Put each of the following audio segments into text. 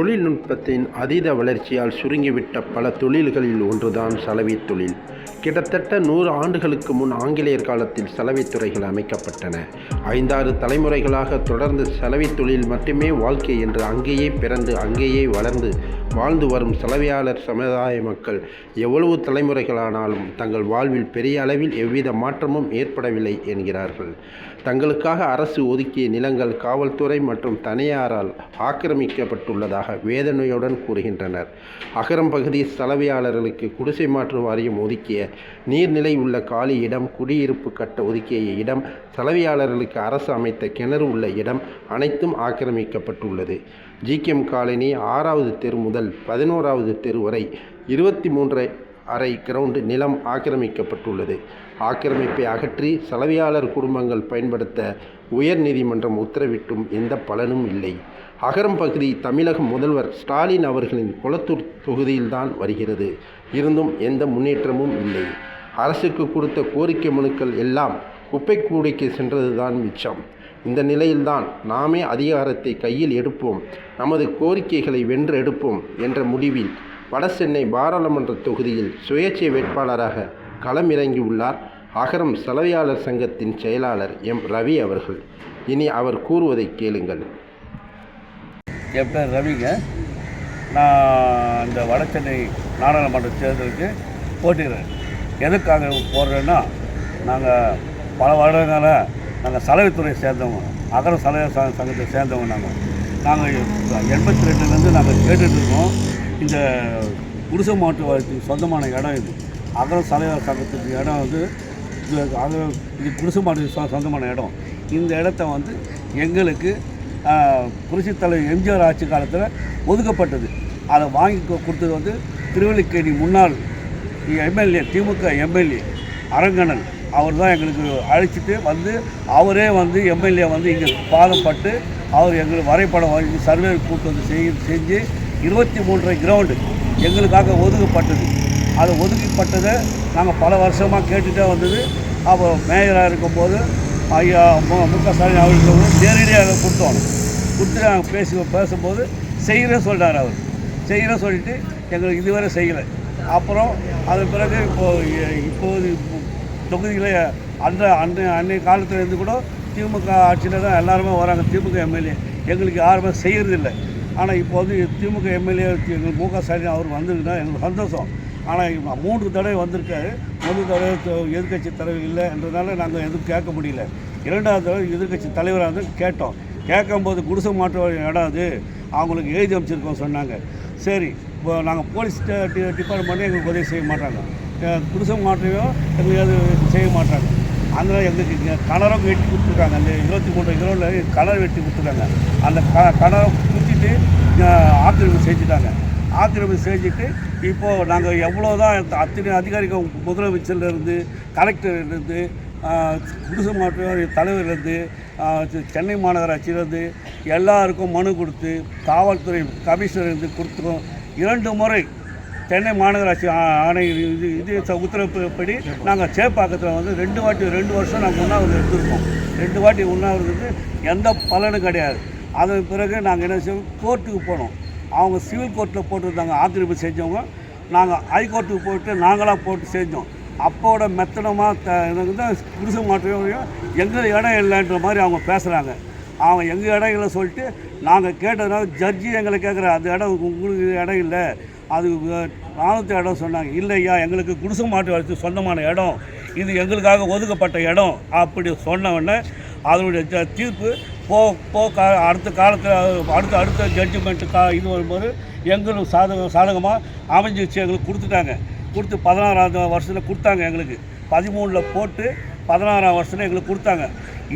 தொழில்நுட்பத்தின் அதீத வளர்ச்சியால் சுருங்கிவிட்ட பல தொழில்களில் ஒன்றுதான் சலவை தொழில். கிட்டத்தட்ட நூறு ஆண்டுகளுக்கு முன் ஆங்கிலேயர் காலத்தில் சலவைத்துறைகள் அமைக்கப்பட்டன. ஐந்தாறு தலைமுறைகளாக தொடர்ந்து சலவைத் தொழில் மட்டுமே வாழ்க்கை என்று அங்கேயே பிறந்து அங்கேயே வளர்ந்து வாழ்ந்து வரும் சலவையாளர் சமுதாய மக்கள் எவ்வளவு தலைமுறைகளானாலும் தங்கள் வாழ்வில் பெரிய அளவில் எவ்வித மாற்றமும் ஏற்படவில்லை என்கிறார்கள். தங்களுக்காக அரசு ஒதுக்கிய நிலங்கள் காவல்துறை மற்றும் தனியாரால் ஆக்கிரமிக்கப்பட்டுள்ளதாக வேதனையுடன் கூறுகின்றனர். அகரம் பகுதி சலவையாளர்களுக்கு குடிசை மாற்று வாரியம் ஒதுக்கிய நீர்நிலை உள்ள காலி இடம் குடியிருப்பு கட்ட ஒதுக்கிய இடம் சலவையாளர்களுக்கு அரசு அமைத்த கிணறு உள்ள இடம் அனைத்தும் ஆக்கிரமிக்கப்பட்டுள்ளது. ஜிகேஎம் காலனி ஆறாவது தெரு முதல் பதினோராவது தெரு வரை இருபத்தி மூன்று அரை கிரவுண்டு நிலம் ஆக்கிரமிக்கப்பட்டுள்ளது. ஆக்கிரமிப்பை அகற்றி சலவையாளர் குடும்பங்கள் பயன்படுத்த உயர் நீதிமன்றம் உத்தரவிட்டும் எந்த பலனும் இல்லை. அகரம் பகுதி தமிழக முதல்வர் ஸ்டாலின் அவர்களின் குளத்தூர் தொகுதியில்தான் வருகிறது. இருந்தும் எந்த முன்னேற்றமும் இல்லை. அரசுக்கு கொடுத்த கோரிக்கை மனுக்கள் எல்லாம் குப்பை கூடைக்கு சென்றதுதான் மிச்சம். இந்த நிலையில்தான் நாமே அதிகாரத்தை கையில் எடுப்போம். நமது கோரிக்கைகளை வென்று எடுப்போம் என்ற முடிவில் வடசென்னை பாராளுமன்ற தொகுதியில் சுயேட்சை வேட்பாளராக களமிறங்கியுள்ளார் அகரம் சலவையாளர் சங்கத்தின் செயலாளர் எம். ரவி அவர்கள். இனி அவர் கூறுவதை கேளுங்கள். என் பேர் ரவிங்க நான் இந்த வடசென்னை நாடாளுமன்ற தேர்தலுக்கு போட்டிடுறேன் எதுக்காக போடுறேன்னா நாங்கள் பல வருடங்களாக நாங்கள் சலவைத்துறை சேர்ந்தவங்க அகர சலவை சங்கத்தை சேர்ந்தவங்க நாங்கள் நாங்கள் எண்பத்தி ரெண்டுலேருந்து நாங்கள் கேட்டுட்ருக்கோம் இந்த குடிசை மாட்டு வாழ்க்கைக்கு சொந்தமான இடம் இது. அகர தலைவர் சங்கத்துக்கு இடம் வந்து இது அகர இது குடிசை மாட்டு சொந்தமான இடம். இந்த இடத்த வந்து எங்களுக்கு புரட்சி தலைவர் எம்ஜிஆர் ஆட்சி காலத்தில் ஒதுக்கப்பட்டது. அதை வாங்கி கொடுத்தது வந்து திருவல்லிக்கேணி முன்னாள் எம்எல்ஏ திமுக எம்எல்ஏ அரங்கணன் அவர் தான் எங்களுக்கு அழைச்சிட்டு வந்து அவரே வந்து எம்எல்ஏ வந்து இங்கே பாதம் பட்டு அவர் எங்களுக்கு வரைபடம் வாங்கி சர்வே கூட்டு வந்து செய்ய செஞ்சு இருபத்தி மூன்றரை கிரவுண்டு எங்களுக்காக ஒதுக்கப்பட்டது. அது ஒதுக்கப்பட்டதை நாங்கள் பல வருஷமாக கேட்டுகிட்டே வந்தது. அப்போ மேயராக இருக்கும்போது ஐயா மு- க ஸ்டாலின் அவர்களுக்கு வந்து நேரடியாக கொடுத்தோம். கொடுத்து நாங்கள் பேசி பேசும்போது செய்கிறேன்னு சொல்கிறார் அவர். செய்கிறேன்னு சொல்லிட்டு எங்களுக்கு இதுவரை செய்யலை. அப்புறம் அதன் பிறகு இப்போது இப்போது தொகுதியில் அந்த அன்னை அன்னைய காலத்துலேருந்து கூட திமுக ஆட்சியில் தான் எல்லாருமே வராங்க. திமுக எம்எல்ஏ. எங்களுக்கு யாருமே செய்கிறதில்ல ஆனால் இப்போ வந்து திமுக எம்எல்ஏ எங்கள் மு க ஸ்டாலின் அவர் வந்திருக்குன்னா எங்களுக்கு சந்தோஷம். ஆனால் மூன்று தடவை வந்திருக்காரு. மூன்று தடவை எதிர்கட்சி எதிர்க்கட்சி தலைவர் இல்லை என்றதால நாங்கள் எதுவும் கேட்க முடியல. இரண்டாவது தடவை எதிர்க்கட்சி தலைவராக இருந்து கேட்டோம். கேட்கும்போது குடிசை மாற்ற இடம் அது அவங்களுக்கு எழுதி அமைச்சிருக்கோம் சொன்னாங்க. சரி இப்போ நாங்கள் போலீஸ் டிபார்ட்மெண்ட்டே எங்களுக்கு உதவி செய்ய மாட்டாங்க. குடிசை மாற்றையும் எங்களுக்கு அது செய்ய மாட்டாங்க. அதனால் எங்களுக்கு இங்கே வெட்டி கொடுத்துருக்காங்க. அந்த இருபத்தி மூணு கிலோவில் கலர் வெட்டி கொடுத்துருக்காங்க. அந்த க கலரை குத்திட்டு ஆக்கிரமிப்பு செஞ்சுட்டாங்க. ஆக்கிரமிப்பு செஞ்சுட்டு இப்போது நாங்கள் எவ்வளோ தான் அத்தனை அதிகாரிகள் முதலமைச்சர்லேருந்து கலெக்டர்லேருந்து குடிசை மாவட்ட தலைவர்லேருந்து சென்னை மாநகராட்சியிலேருந்து எல்லாருக்கும் மனு கொடுத்து காவல்துறை கமிஷனர்லேருந்து கொடுத்துரும் இரண்டு முறை சென்னை மாநகராட்சி ஆணை இது இது ச- உத்தரவுப்படி நாங்கள் சேப்பாக்கத்தில் வந்து ரெண்டு வாட்டி ரெண்டு வருஷம் நாங்கள் உண்ணாவிரதம் எடுத்திருக்கோம் ரெண்டு வாட்டி உண்ணாவிரதத்துக்கு எந்த பலனும் கிடையாது. அதன் பிறகு நாங்கள் என்ன செய்வோம்? கோர்ட்டுக்கு போனோம். அவங்க சிவில் கோர்ட்டில் போட்டிருந்தாங்க ஆக்கிரமிப்பு செஞ்சவங்க. நாங்கள் ஹைகோர்ட்டுக்கு போயிட்டு நாங்களாக போட்டு செஞ்சோம். அப்போட மெத்தனமாக த எனக்கு தான் குடிசை மாற்றம் எங்கள் இடம் இல்லைன்ற மாதிரி அவங்க பேசுகிறாங்க அவங்க எங்கள் இடம் இல்லை சொல்லிட்டு நாங்கள் கேட்டதுனால ஜட்ஜி எங்களை கேட்குற அந்த இடம் உங்களுக்கு இடம் இல்லை. அது நானூற்றி இடம் சொன்னாங்க இல்லையா எங்களுக்கு குடிசை மாட்டு வளர்ச்சி சொந்தமான இடம். இது எங்களுக்காக ஒதுக்கப்பட்ட இடம். அப்படி சொன்ன உடனே அதனுடைய தீர்ப்பு போ போ கா அடுத்த காலத்தில் அடுத்த அடுத்த ஜட்ஜ்மெண்ட்டு கா இது வரும்போது எங்களுக்கு சாதகம் சாதகமாக அமைஞ்சிச்சு எங்களுக்கு கொடுத்துட்டாங்க. கொடுத்து பதினாறாவது வருஷத்தில் கொடுத்தாங்க எங்களுக்கு. பதிமூணில் போட்டு பதினாறாம் வருஷத்தில் எங்களுக்கு கொடுத்தாங்க.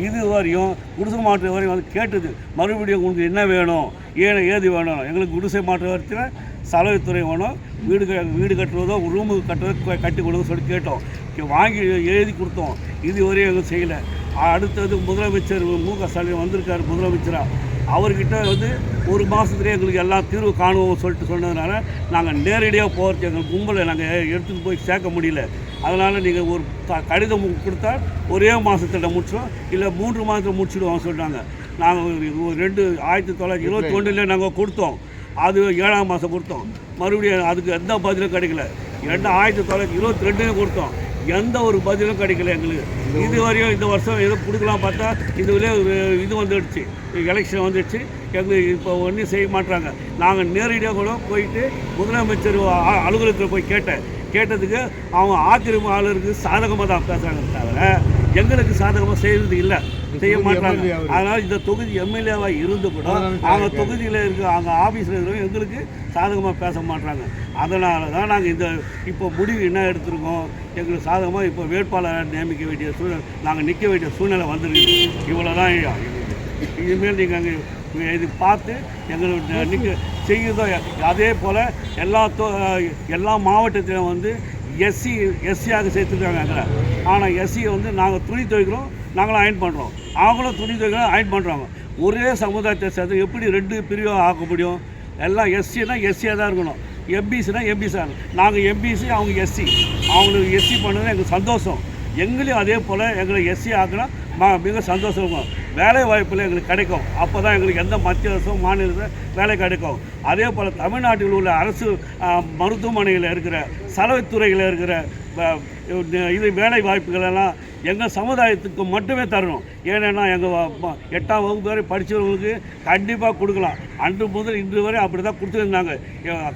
இது வரையும் குடிசை மாற்று வரையும் வந்து கேட்டது மறுபடியும் உங்களுக்கு என்ன வேணும் ஏன் ஏது வேணும்? எங்களுக்கு குடிசை மாற்று வரத்தில் சலவைத்துறை வேணும் வீடு வீடு கட்டுறதோ ரூமுக்கு கட்டுறதோ கட்டி கொடுங்க சொல்லி கேட்டோம். வாங்கி எழுதி கொடுத்தோம். இது வரையும் எங்களுக்கு செய்யலை. அடுத்தது முதலமைச்சர் மு க ஸ்டாலின் வந்திருக்காரு முதலமைச்சராக அவர்கிட்ட வந்து ஒரு மாதத்துலேயே எங்களுக்கு எல்லாம் தீர்வு காணுவோம் சொல்லிட்டு சொன்னதுனால நாங்கள் நேரடியாக போகிறது எங்கள் கும்பலை நாங்கள் எடுத்துகிட்டு போய் சேர்க்க முடியல. அதனால் நீங்கள் ஒரு க கடிதம் கொடுத்தா ஒரே மாதத்தில் முடிச்சிடும் இல்லை மூன்று மாதத்தில் முடிச்சிடுவோம் சொல்லிட்டாங்க நாங்கள் ஒரு ரெண்டு ஆயிரத்தி தொள்ளாயிரத்தி இருபத்தி ஒன்றில் நாங்கள் கொடுத்தோம். அது ஏழாம் மாதம் கொடுத்தோம். மறுபடியும் அதுக்கு எந்த பதிலும் கிடைக்கல. ரெண்டு ஆயிரத்தி தொள்ளாயிரத்தி இருபத்தி ரெண்டுலையும் கொடுத்தோம். எந்த ஒரு பதிலும் கிடைக்கல எங்களுக்கு. இது வரையும் இந்த வருஷம் எதுவும் கொடுக்கலாம் பார்த்தா இதுவிலே இது வந்துடுச்சு. எலெக்ஷன் வந்துடுச்சு. எங்களுக்கு இப்போ ஒன்றும் செய்ய மாட்டாங்க நாங்கள் நேரடியாக கூட போயிட்டு முதலமைச்சர் அலுவலகத்தில் போய் கேட்டேன். கேட்டதுக்கு அவங்க ஆக்கிரம ஆளுருக்கு சாதகமாக தான் பேசுகிறாங்க தவிர எங்களுக்கு சாதகமாக செய்கிறது இல்லை. செய்ய மாட்டாங்க. அதனால் இந்த தொகுதி எம்எல்ஏவாக இருந்து கூட அவங்க தொகுதியில் இருக்க அவங்க ஆஃபீஸில் இருக்கிறவங்க எங்களுக்கு சாதகமாக பேச மாட்டாங்க. அதனால தான் நாங்கள் இந்த இப்போ முடிவு என்ன எடுத்திருக்கோம்? எங்களுக்கு சாதகமாக இப்போ வேட்பாளரை நியமிக்க வேண்டிய சூழ்நிலை நாங்கள் நிற்க வேண்டிய சூழ்நிலை வந்துருக்கு. இவ்வளோ தான் இனிமேல் நீங்கள் அங்கே இது பார்த்து எங்களுக்கு நிற்க செய்யுதோ. அதே போல் எல்லா தொ எல்லா மாவட்டத்திலும் வந்து எஸ்சி எஸ்சியாக சேர்த்துருக்காங்க எங்களை ஆனால் எஸ்சியை வந்து நாங்கள் துணி துவைக்கிறோம். நாங்களும் அயன் பண்ணுறோம் அவங்களும் துணி துவைக்கணும் அயன் பண்ணுறாங்க ஒரே சமுதாயத்தை சேர்த்து எப்படி ரெண்டு பிரிவாக ஆக்க முடியும்? எல்லாம் எஸ்சினா எஸ்சியாக தான் இருக்கணும். எம்பிசினா எம்பிசி நாங்கள் எம்பிசி அவங்க எஸ்சி அவங்களுக்கு எஸ்சி பண்ணது எங்களுக்கு சந்தோஷம். எங்களையும் அதே போல் எங்களை எஸ்சி ஆக்கினா மா மிக சந்தோஷம் வேலை வாய்ப்பில் எங்களுக்கு கிடைக்கும். அப்போ தான் எங்களுக்கு எந்த மத்திய அரசும் மாநிலத்தில் வேலை கிடைக்கும். அதே போல் தமிழ்நாட்டில் உள்ள அரசு மருத்துவமனையில் இருக்கிற சலவைத்துறையில் இருக்கிற இது வேலை வாய்ப்புகள் எல்லாம் எங்கள் சமுதாயத்துக்கு மட்டுமே தரணும். ஏன்னா எங்கள் எட்டாம் வகுப்பு வரை படித்தவங்களுக்கு கண்டிப்பாக கொடுக்கலாம். அன்று முதல் இன்று வரை அப்படி தான் கொடுத்துருந்தாங்க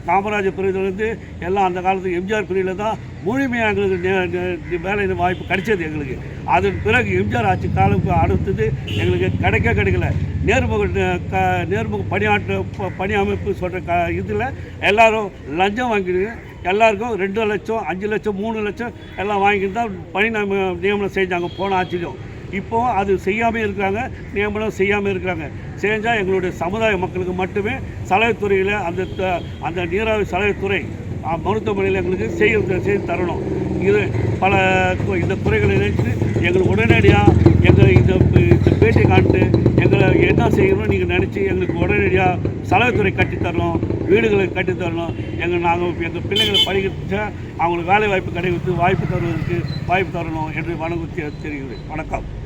காமராஜர் பிரிவிலேருந்து எல்லாம் அந்த காலத்துக்கு எம்ஜிஆர் பிரிவில் தான் முழுமையாக எங்களுக்கு வேலை வாய்ப்பு கிடைச்சது எங்களுக்கு. அதன் பிறகு எம்ஜிஆர் ஆட்சி காலம் அடுத்தது எங்களுக்கு கிடைக்க கிடைக்கல. நேர்முக க நேர்முக பணியாற்ற ப- பணி அமைப்பு சொல்கிற க இதில் எல்லோரும் லஞ்சம் வாங்கிடுங்க எல்லாருக்கும் ரெண்டு லட்சம் அஞ்சு லட்சம் மூணு லட்சம் எல்லாம் வாங்கிட்டு தான் பணி நியமனம் செஞ்சாங்க போன ஆட்சியிலும். இப்போ அது செய்யாமல் இருக்கிறாங்க நியமனம் செய்யாமல் இருக்கிறாங்க. செஞ்சால் எங்களுடைய சமுதாய மக்களுக்கு மட்டுமே சலவைத்துறையில் அந்த அந்த நீராவி சலவைத்துறை மருத்துவமனையில் எங்களுக்கு செய்ய செய்து தரணும். இது பல இந்த குறைகளை நினைத்து எங்களுக்கு உடனடியாக எங்கள் இந்த பேட்டி காட்டு எங்களை என்ன செய்யணும்னு நீங்கள் நினச்சி எங்களுக்கு உடனடியாக சலவைத்துறை கட்டித்தரணும் வீடுகளை கட்டித்தரணும் எங்கள் நாங்கள் எங்கள் பிள்ளைகளை படிக்க அவங்களுக்கு வேலை வாய்ப்பு கிடைக்கிறது வாய்ப்பு தருவதற்கு வாய்ப்பு தரணும் என்று வணக்கம் தெரிகிறது வணக்கம்.